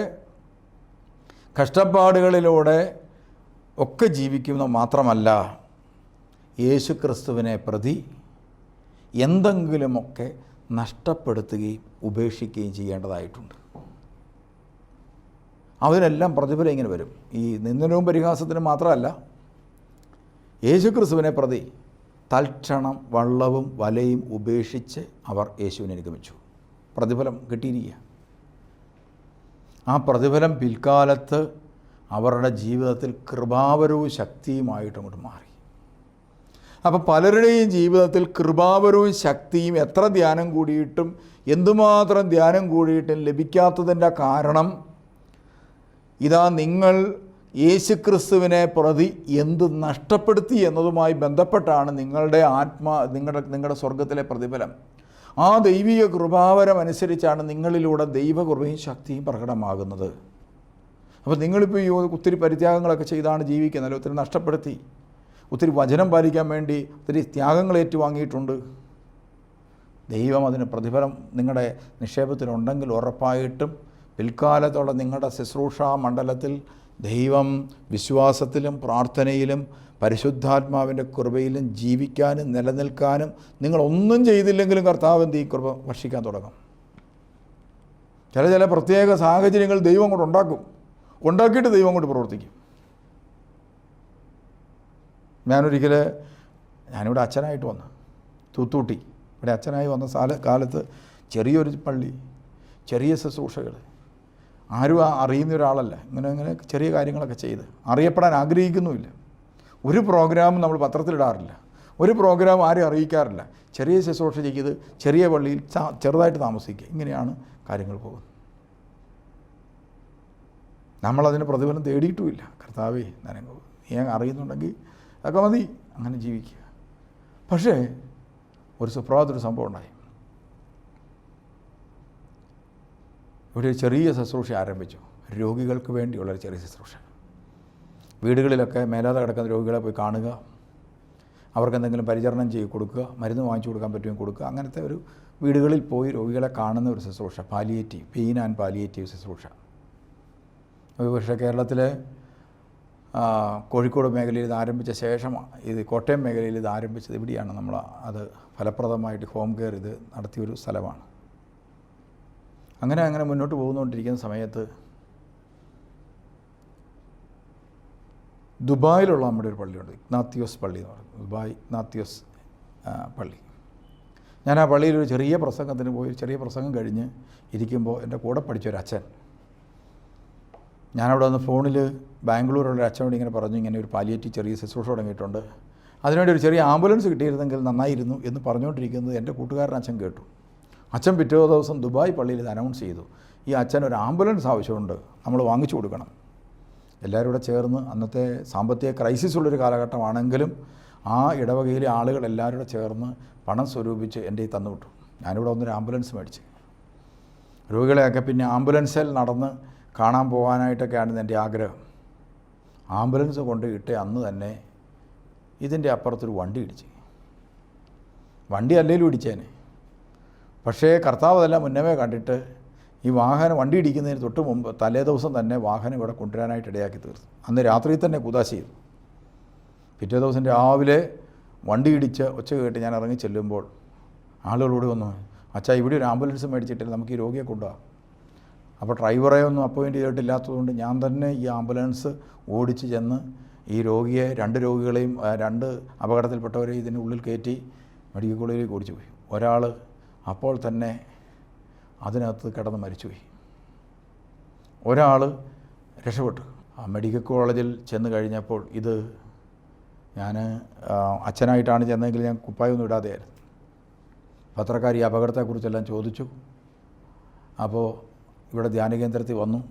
കഷ്ടപ്പാടുകളിലൂടെ ഒക്കെ ജീവിക്കുന്ന മാത്രമല്ല യേശു ക്രിസ്തുവിനെ പ്രതി എന്തെങ്കിലുമൊക്കെ നഷ്ടപ്പെടുത്തുകയും ഉപേക്ഷിക്കുകയും ചെയ്യേണ്ടതായിട്ടുണ്ട്. അവരെല്ലാം പ്രതിഫലം ഇങ്ങനെ വരും. ഈ നിന്ദനവും പരിഹാസത്തിനും മാത്രമല്ല യേശു ക്രിസ്തുവിനെ പ്രതി തൽക്ഷണം വള്ളവും വലയും ഉപേക്ഷിച്ച് അവർ യേശുവിനെ അനുഗമിച്ചു. പ്രതിഫലം കിട്ടിയിരിക്കുക. ആ പ്രതിഫലം പിൽക്കാലത്ത് അവരുടെ ജീവിതത്തിൽ കൃപാവരവും ശക്തിയുമായിട്ട് അങ്ങോട്ട് മാറി. അപ്പോൾ പലരുടെയും ജീവിതത്തിൽ കൃപാവരവും ശക്തിയും എത്ര ധ്യാനം കൂടിയിട്ടും എന്തുമാത്രം ധ്യാനം കൂടിയിട്ടും ലഭിക്കാത്തതിന്റെ കാരണം ഇതാ നിങ്ങൾ യേശുക്രിസ്തുവിനെ പ്രതി എന്ത് നഷ്ടപ്പെടുത്തി എന്നതുമായി ബന്ധപ്പെട്ടാണ് നിങ്ങളുടെ ആത്മാ നിങ്ങളുടെ നിങ്ങളുടെ സ്വർഗത്തിലെ പ്രതിഫലം. ആ ദൈവിക കൃപാവരം അനുസരിച്ചാണ് നിങ്ങളിലൂടെ ദൈവകൃപയും ശക്തിയും പ്രകടമാകുന്നത്. അപ്പോൾ നിങ്ങളിപ്പോൾ ഈ ഒത്തിരി പരിത്യാഗങ്ങളൊക്കെ ചെയ്താണ് ജീവിക്കുന്നത് ഒത്തിരി നഷ്ടപ്പെടുത്തി ഒത്തിരി വചനം പാലിക്കാൻ വേണ്ടി ഒത്തിരി ത്യാഗങ്ങൾ ഏറ്റുവാങ്ങിയിട്ടുണ്ട്. ദൈവം അതിന് പ്രതിഫലം നിങ്ങളുടെ നിക്ഷേപത്തിലുണ്ടെങ്കിൽ ഉറപ്പായിട്ടും പിൽക്കാലത്തോടെ നിങ്ങളുടെ ശുശ്രൂഷാ മണ്ഡലത്തിൽ ദൈവം വിശ്വാസത്തിലും പ്രാർത്ഥനയിലും പരിശുദ്ധാത്മാവിന്റെ കൃപയിലും ജീവിക്കാനും നിലനിൽക്കാനും നിങ്ങളൊന്നും ചെയ്തില്ലെങ്കിലും കർത്താവ് എന്ത് ഈ കൃപ വർഷിക്കാൻ തുടങ്ങും. ചില ചില പ്രത്യേക സാഹചര്യങ്ങൾ ദൈവം കൊണ്ട് ഉണ്ടാക്കും. ഉണ്ടാക്കിയിട്ട് ദൈവം കൊണ്ട് പ്രവർത്തിക്കും. ഞാനൊരിക്കൽ ഞാനിവിടെ അച്ഛനായിട്ട് വന്നു തൂത്തൂട്ടി. ഇവിടെ അച്ഛനായി വന്ന സാല കാലത്ത് ചെറിയൊരു പള്ളി ചെറിയ ശുശ്രൂഷകൾ. ആരും അറിയുന്ന ഒരാളല്ല. ഇങ്ങനെ ഇങ്ങനെ ചെറിയ കാര്യങ്ങളൊക്കെ ചെയ്ത്. അറിയപ്പെടാൻ ആഗ്രഹിക്കുന്നുമില്ല. ഒരു പ്രോഗ്രാം നമ്മൾ പത്രത്തിലിടാറില്ല ഒരു പ്രോഗ്രാം ആരും അറിയിക്കാറില്ല. ചെറിയ ശുശ്രൂഷ ചെയ്ത് ചെറിയ പള്ളിയിൽ ചെറുതായിട്ട് താമസിക്കുക. ഇങ്ങനെയാണ് കാര്യങ്ങൾ പോകുന്നത്. നമ്മളതിന് പ്രതിഫലം തേടിയിട്ടുമില്ല. കർത്താവേ നനങ്ങൾ നീ അറിയുന്നുണ്ടെങ്കിൽ അതൊക്കെ മതി. അങ്ങനെ ജീവിക്കുക. പക്ഷേ ഒരു സുപ്രഭാതത്തിൽ സംഭവം ഉണ്ടായി. ഒരു ചെറിയ ശുശ്രൂഷ ആരംഭിച്ചു. രോഗികൾക്ക് വേണ്ടിയുള്ളൊരു ചെറിയ ശുശ്രൂഷ. വീടുകളിലൊക്കെ മേലാതെ കിടക്കുന്ന രോഗികളെ പോയി കാണുക. അവർക്ക് എന്തെങ്കിലും പരിചരണം ചെയ്ത് കൊടുക്കുക. മരുന്ന് വാങ്ങിച്ചു കൊടുക്കാൻ പറ്റുമെങ്കിൽ കൊടുക്കുക. അങ്ങനത്തെ ഒരു വീടുകളിൽ പോയി രോഗികളെ കാണുന്ന ഒരു ശുശ്രൂഷ. പാലിയേറ്റീവ് പെയിൻ ആൻഡ് പാലിയേറ്റീവ് ശുശ്രൂഷ. പക്ഷേ കേരളത്തിലെ കോഴിക്കോട് മേഖലയിൽ ഇത് ആരംഭിച്ച ശേഷം ഇത് കോട്ടയം മേഖലയിൽ ഇത് ആരംഭിച്ചത് ഇവിടെയാണ് നമ്മൾ അത് ഫലപ്രദമായിട്ട് ഹോം കെയർ ഇത് നടത്തിയൊരു സ്ഥലമാണ്. അങ്ങനെ അങ്ങനെ മുന്നോട്ട് പോകുന്നുകൊണ്ടിരിക്കുന്ന സമയത്ത് ദുബായിലുള്ള നമ്മുടെ ഒരു പള്ളിയുണ്ട് ഇഗ്നാത്തിയോസ് പള്ളി എന്ന് പറയുന്നത്. ദുബായ് ഇഗ്നാത്തിയോസ് പള്ളി. ഞാൻ ആ പള്ളിയിൽ ഒരു ചെറിയ പ്രസംഗത്തിന് പോയി ചെറിയ പ്രസംഗം കഴിഞ്ഞ് ഇരിക്കുമ്പോൾ എന്റെ കൂടെ പഠിച്ചൊരു അച്ഛൻ. ഞാനവിടെ വന്ന് ഫോണിൽ ബാംഗ്ലൂരുള്ള അച്ഛനോട് ഇങ്ങനെ പറഞ്ഞു ഇങ്ങനെ ഒരു പാലിയേറ്റീവ് ചെറിയ ശുശ്രൂഷ തുടങ്ങിയിട്ടുണ്ട്. അതിനുവേണ്ടി ഒരു ചെറിയ ആംബുലൻസ് കിട്ടിയിരുന്നെങ്കിൽ നന്നായിരുന്നു എന്ന് പറഞ്ഞുകൊണ്ടിരിക്കുന്നത് എന്റെ കൂട്ടുകാരൻ അച്ഛൻ കേട്ടു. അച്ഛൻ പിറ്റേ ദിവസം ദുബായ് പള്ളിയിൽ ഇത് അനൗൺസ് ചെയ്തു. ഈ അച്ഛൻ ഒരു ആംബുലൻസ് ആവശ്യമുണ്ട് നമ്മൾ വാങ്ങിച്ചു കൊടുക്കണം. എല്ലാവരും കൂടെ ചേർന്ന് അന്നത്തെ സാമ്പത്തിക ക്രൈസിസ് ഉള്ളൊരു കാലഘട്ടമാണെങ്കിലും ആ ഇടവകയിലെ ആളുകൾ എല്ലാവരും കൂടെ ചേർന്ന് പണം സ്വരൂപിച്ച് എന്റെ ഈ തന്നുവിട്ടു ഞാനിവിടെ വന്നൊരു ആംബുലൻസ് മേടിച്ച്. രോഗികളെയൊക്കെ പിന്നെ ആംബുലൻസിൽ നടന്ന് കാണാൻ പോകാനായിട്ടൊക്കെയാണ് എന്റെ ആഗ്രഹം. ആംബുലൻസ് കൊണ്ട് ഇട്ട് അന്ന് തന്നെ ഇതിന്റെ അപ്പുറത്തൊരു വണ്ടി ഇടിച്ച്. വണ്ടി അല്ലേലും ഇടിച്ചേനെ. പക്ഷേ കർത്താവ് അതെല്ലാം മുന്നമേ കണ്ടിട്ട് ഈ വാഹനം വണ്ടി ഇടിക്കുന്നതിന് തൊട്ട് മുമ്പ് തലേ ദിവസം തന്നെ വാഹനം ഇവിടെ കൊണ്ടുവരാനായിട്ട് ഇടയാക്കി തീർത്തു. അന്ന് രാത്രി തന്നെ കുതാശ ചെയ്തു. പിറ്റേ ദിവസം രാവിലെ വണ്ടി ഇടിച്ച് ഒച്ച കേട്ട് ഞാൻ ഇറങ്ങി ചെല്ലുമ്പോൾ ആളുകളോട് വന്നു അച്ഛാ ഇവിടെ ഒരു ആംബുലൻസ് മേടിച്ചിട്ടില്ല നമുക്ക് ഈ രോഗിയെ കൊണ്ടുപോകാം. അപ്പോൾ ഡ്രൈവറെ ഒന്നും അപ്പോയിന്റ് ചെയ്തിട്ടില്ലാത്തതുകൊണ്ട് ഞാൻ തന്നെ ഈ ആംബുലൻസ് ഓടിച്ച് ചെന്ന് ഈ രോഗിയെ രണ്ട് രോഗികളെയും രണ്ട് അപകടത്തിൽപ്പെട്ടവരെ ഇതിന്റെ ഉള്ളിൽ കയറ്റി മെഡിക്കൽ കോളേജിലേക്ക് ഓടിച്ചു പോയി. ഒരാൾ അപ്പോൾ തന്നെ അതിനകത്ത് കിടന്ന് മരിച്ചുപോയി. ഒരാൾ രക്ഷപ്പെട്ടു. ആ മെഡിക്കൽ കോളേജിൽ ചെന്ന് കഴിഞ്ഞപ്പോൾ ഇത് ഞാൻ അച്ഛനായിട്ടാണ് ചെന്നതെങ്കിൽ ഞാൻ കുപ്പായൊന്നും ഇടാതെയായിരുന്നു. പത്രക്കാർ ഈ അപകടത്തെക്കുറിച്ചെല്ലാം ചോദിച്ചു. അപ്പോൾ ഇവിടെ ധ്യാനകേന്ദ്രത്തിൽ വന്നു.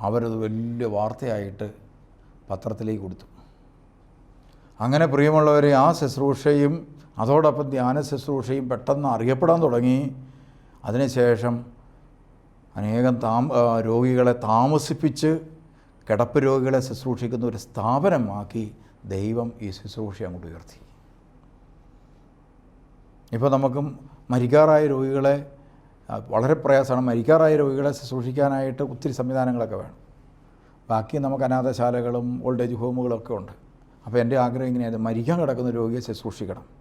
അവരത് വലിയ വാർത്തയായിട്ട് പത്രത്തിലേക്ക് കൊടുത്തു. അങ്ങനെ പ്രിയമുള്ളവരെ ആ ശുശ്രൂഷയും അതോടൊപ്പം ധ്യാന ശുശ്രൂഷയും പെട്ടെന്ന് അറിയപ്പെടാൻ തുടങ്ങി. അതിനുശേഷം അനേകം താം ആ, രോഗികളെ താമസിപ്പിച്ച് കിടപ്പ് രോഗികളെ ശുശ്രൂഷിക്കുന്ന ഒരു സ്ഥാപനമാക്കി ദൈവം ഈ ശുശ്രൂഷ അങ്ങോട്ട് ഉയർത്തി. ഇപ്പോൾ നമുക്കും മരിക്കാറായ രോഗികളെ വളരെ പ്രയാസമാണ് മരിക്കാറായ രോഗികളെ ശുശ്രൂഷിക്കാനായിട്ട് ഒത്തിരി സംവിധാനങ്ങളൊക്കെ വേണം. ബാക്കി നമുക്ക് അനാഥശാലകളും ഓൾഡ് ഏജ് ഹോമുകളൊക്കെ ഉണ്ട്. അപ്പോൾ എന്റെ ആഗ്രഹം ഇങ്ങനെയാണ് മരിക്കാൻ കിടക്കുന്ന രോഗിയെ ശുശ്രൂഷിക്കണം.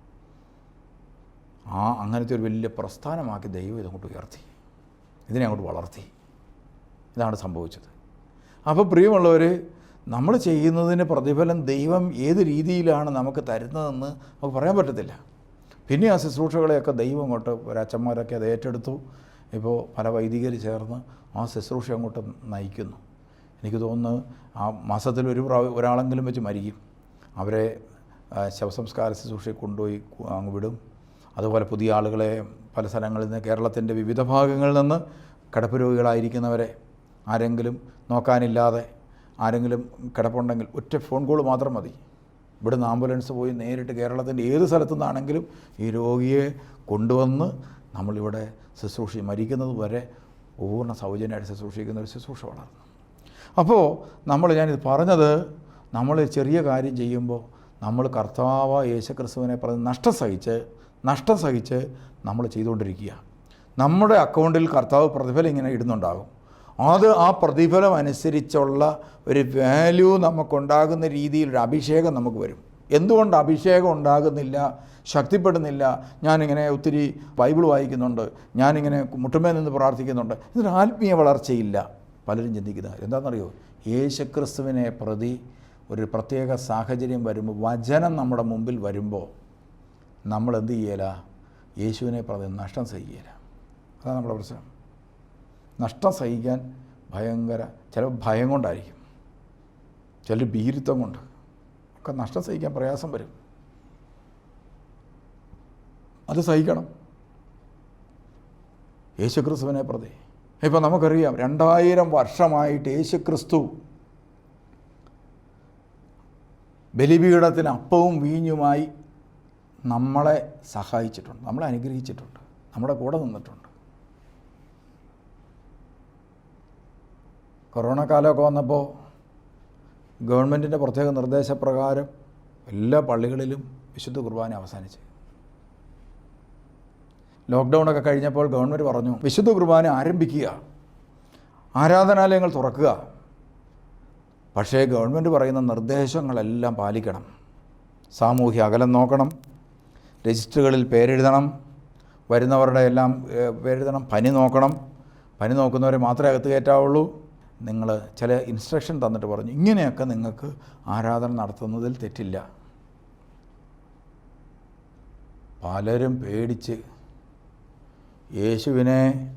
ആ അങ്ങനത്തെ ഒരു വലിയ പ്രസ്ഥാനമാക്കി ദൈവം ഇതങ്ങോട്ട് ഉയർത്തി. ഇതിനെ അങ്ങോട്ട് വളർത്തി. ഇതാണ് സംഭവിച്ചത്. അപ്പോൾ പ്രിയമുള്ളവർ നമ്മൾ ചെയ്യുന്നതിന് പ്രതിഫലം ദൈവം ഏത് രീതിയിലാണ് നമുക്ക് തരുന്നതെന്ന് നമുക്ക് പറയാൻ പറ്റത്തില്ല. പിന്നെ ആ ശുശ്രൂഷകളെയൊക്കെ ദൈവം അങ്ങോട്ട് ഒരച്ഛന്മാരൊക്കെ അത് ഏറ്റെടുത്തു. ഇപ്പോൾ പല വൈദികർ ചേർന്ന് ആ ശുശ്രൂഷ അങ്ങോട്ട് നയിക്കുന്നു. എനിക്ക് തോന്നുന്നു ആ മാസത്തിൽ ഒരു പ്രാവ- ഒരാളെങ്കിലും വെച്ച് മരിക്കും. അവരെ ശവസംസ്കാര ശുശ്രൂഷയിൽ കൊണ്ടുപോയി അങ്ങ് വിടും. അതുപോലെ പുതിയ ആളുകളെ പല സ്ഥലങ്ങളിൽ നിന്ന് കേരളത്തിന്റെ വിവിധ ഭാഗങ്ങളിൽ നിന്ന് കിടപ്പ് രോഗികളായിരിക്കുന്നവരെ ആരെങ്കിലും നോക്കാനില്ലാതെ ആരെങ്കിലും കിടപ്പുണ്ടെങ്കിൽ ഒറ്റ ഫോൺ കോൾ മാത്രം മതി. ഇവിടുന്ന് ആംബുലൻസ് പോയി നേരിട്ട് കേരളത്തിന്റെ ഏത് സ്ഥലത്തു നിന്നാണെങ്കിലും ഈ രോഗിയെ കൊണ്ടുവന്ന് നമ്മളിവിടെ ശുശ്രൂഷി മരിക്കുന്നത് വരെ പൂർണ സൗജന്യമായിട്ട് ശുശ്രൂഷിക്കുന്ന ഒരു ശുശ്രൂഷ വളർന്നു. അപ്പോൾ നമ്മൾ ഞാനിത് പറഞ്ഞത് നമ്മൾ ചെറിയ കാര്യം ചെയ്യുമ്പോൾ നമ്മൾ കർത്താവ് യേശുക്രിസ്തുവിനെ പറഞ്ഞ് നഷ്ടം സഹിച്ച് നഷ്ടം സഹിച്ച് നമ്മൾ ചെയ്തുകൊണ്ടിരിക്കുക. നമ്മുടെ അക്കൗണ്ടിൽ കർത്താവ് പ്രതിഫലം ഇങ്ങനെ ഇടുന്നുണ്ടാകും. അത് ആ പ്രതിഫലം അനുസരിച്ചുള്ള ഒരു വാല്യൂ നമുക്കുണ്ടാകുന്ന രീതിയിൽ ഒരു അഭിഷേകം നമുക്ക് വരും. എന്തുകൊണ്ട് അഭിഷേകം ഉണ്ടാകുന്നില്ല? ശക്തിപ്പെടുന്നില്ല? ഞാനിങ്ങനെ ഒത്തിരി ബൈബിൾ വായിക്കുന്നുണ്ട്. ഞാനിങ്ങനെ മുട്ടുമേ നിന്ന് പ്രാർത്ഥിക്കുന്നുണ്ട്. ഇതൊരു ആത്മീയ വളർച്ചയില്ല. പലരും ചിന്തിക്കുന്നത് എന്താണെന്നറിയോ? യേശുക്രിസ്തുവിനെ പ്രതി ഒരു പ്രത്യേക സാഹചര്യം വരുമ്പോൾ വചനം നമ്മുടെ മുമ്പിൽ വരുമ്പോൾ നമ്മൾ എന്ത് ചെയ്യല? യേശുവിനെ പറഞ്ഞ് നഷ്ടം സഹിക്കില്ല അതാണ് നമ്മുടെ പ്രശ്നം. നഷ്ടം സഹിക്കാൻ ഭയങ്കര ചില ഭയം കൊണ്ടായിരിക്കും. ചില ഭീരുത്വം കൊണ്ട് ഒക്കെ നഷ്ടം സഹിക്കാൻ പ്രയാസം വരും. അത് സഹിക്കണം. യേശുക്രിസ്തുവിനെ പ്രതി. ഇപ്പം നമുക്കറിയാം രണ്ടായിരം വർഷമായിട്ട് യേശുക്രിസ്തു ബലിപീഠത്തിന് അപ്പവും വീഞ്ഞുമായി നമ്മളെ സഹായിച്ചിട്ടുണ്ട് നമ്മളെ അനുഗ്രഹിച്ചിട്ടുണ്ട് നമ്മുടെ കൂടെ നിന്നിട്ടുണ്ട്. കൊറോണ കാലമൊക്കെ വന്നപ്പോൾ ഗവൺമെന്റിന്റെ പ്രത്യേക നിർദ്ദേശപ്രകാരം എല്ലാ പള്ളികളിലും വിശുദ്ധ കുർബാന അവസാനിച്ചു. ലോക്ക്ഡൗണൊക്കെ കഴിഞ്ഞപ്പോൾ ഗവൺമെന്റ് പറഞ്ഞു വിശുദ്ധ കുർബാന ആരംഭിക്കുക ആരാധനാലയങ്ങൾ തുറക്കുക. പക്ഷേ ഗവൺമെന്റ് പറയുന്ന നിർദ്ദേശങ്ങളെല്ലാം പാലിക്കണം സാമൂഹ്യ അകലം നോക്കണം രജിസ്റ്ററുകളിൽ പേരെഴുതണം. വരുന്നവരുടെ എല്ലാം പേരെഴുതണം. പനി നോക്കണം. പനി നോക്കുന്നവരെ മാത്രമേ അകത്ത് കയറ്റാവുള്ളൂ. നിങ്ങൾ ചില ഇൻസ്ട്രക്ഷൻ തന്നിട്ട് പറഞ്ഞു. ഇങ്ങനെയൊക്കെ നിങ്ങൾക്ക് ആരാധന നടത്തുന്നതിൽ തെറ്റില്ല. പലരും പേടിച്ച് യേശുവിനെ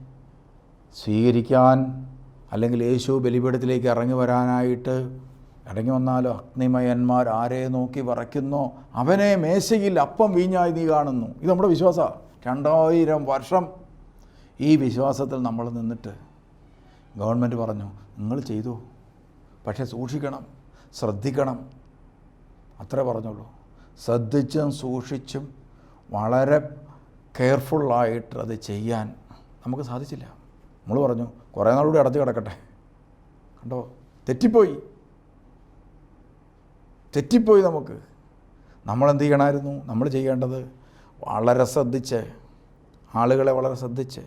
സ്വീകരിക്കാൻ അല്ലെങ്കിൽ യേശു ബലിപീഠത്തിലേക്ക് ഇറങ്ങി വരാനായിട്ട് ഇറങ്ങി വന്നാലോ? അഗ്നിമയന്മാർ ആരെ നോക്കി വറയ്ക്കുന്നോ അവനെ മേശയിൽ അപ്പം വീഞ്ഞായി നീ കാണുന്നു. ഇത് നമ്മുടെ വിശ്വാസമാണ് രണ്ടായിരം വർഷം ഈ വിശ്വാസത്തിൽ നമ്മൾ നിന്നിട്ട് ഗവൺമെന്റ് പറഞ്ഞു നിങ്ങൾ ചെയ്തു. പക്ഷേ സൂക്ഷിക്കണം. ശ്രദ്ധിക്കണം. അത്രേ പറഞ്ഞുള്ളൂ. ശ്രദ്ധിച്ചും സൂക്ഷിച്ചും വളരെ കെയർഫുള്ളായിട്ട് അത് ചെയ്യാൻ നമുക്ക് സാധിച്ചില്ല. നമ്മൾ പറഞ്ഞു കുറേ നാളുകൂടി അടച്ചു കിടക്കട്ടെ. കണ്ടോ? തെറ്റിപ്പോയി. തെറ്റിപ്പോയി നമുക്ക്. നമ്മളെന്ത് ചെയ്യണമായിരുന്നു? നമ്മൾ ചെയ്യേണ്ടത് വളരെ ശ്രദ്ധിച്ച് ആളുകളെ വളരെ ശ്രദ്ധിച്ച്.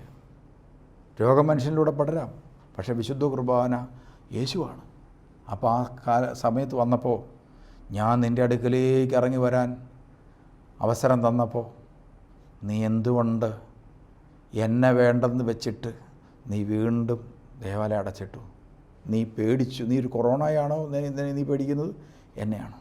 രോഗം മനുഷ്യനിലൂടെ പടരാം. പക്ഷേ വിശുദ്ധ കുർബാന യേശുവാണ്. അപ്പോൾ ആ കാല സമയത്ത് വന്നപ്പോൾ ഞാൻ നിന്റെ അടുക്കലേക്ക് ഇറങ്ങി വരാൻ അവസരം തന്നപ്പോൾ നീ എന്തുകൊണ്ട് എന്നെ വേണ്ടെന്ന് വെച്ചിട്ട് നീ വീണ്ടും ദേവാലയം അടച്ചിട്ടു? നീ പേടിച്ചു? നീ ഒരു കൊറോണയാണോ? നീ- പേടിക്കുന്നത്? എന്നെയാണ്